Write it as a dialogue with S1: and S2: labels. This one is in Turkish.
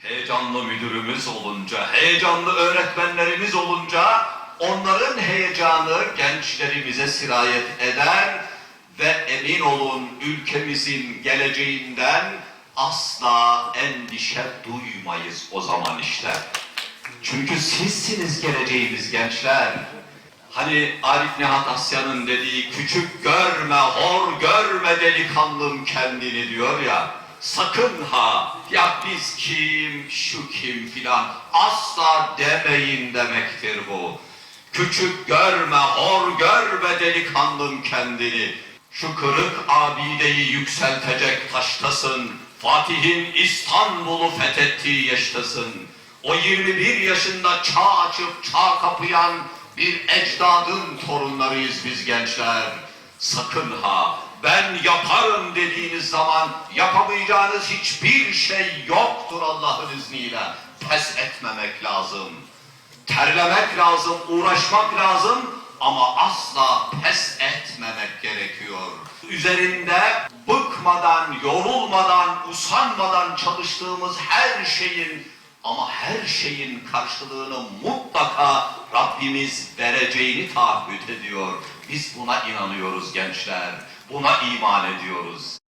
S1: Heyecanlı müdürümüz olunca, heyecanlı öğretmenlerimiz olunca onların heyecanı gençlerimize sirayet eder ve emin olun ülkemizin geleceğinden asla endişe duymayız o zaman işte. Çünkü sizsiniz geleceğimiz gençler. Hani Arif Nihat Asya'nın dediği küçük görme, hor görme delikanlım kendini diyor ya. Sakın ha ya biz kim, şu kim filan asla demeyin demektir bu. Küçük görme, hor görme delikanlım kendini. Şu kırık abideyi yükseltecek taştasın. Fatih'in İstanbul'u fethettiği yaştasın. O 21 yaşında çağ açıp çağ kapıyan bir ecdadın torunlarıyız biz gençler. Sakın ha ben yaparım dediğiniz zaman yapamayacağınız hiçbir şey yoktur Allah'ın izniyle. Pes etmemek lazım. Terlemek lazım, uğraşmak lazım ama asla pes etmemek gerekiyor. Üzerinde bıkmadan, yorulmadan, usanmadan çalıştığımız her şeyin ama her şeyin karşılığını mutlaka Rabbimiz vereceğini taahhüt ediyor. Biz buna inanıyoruz gençler. Buna iman ediyoruz.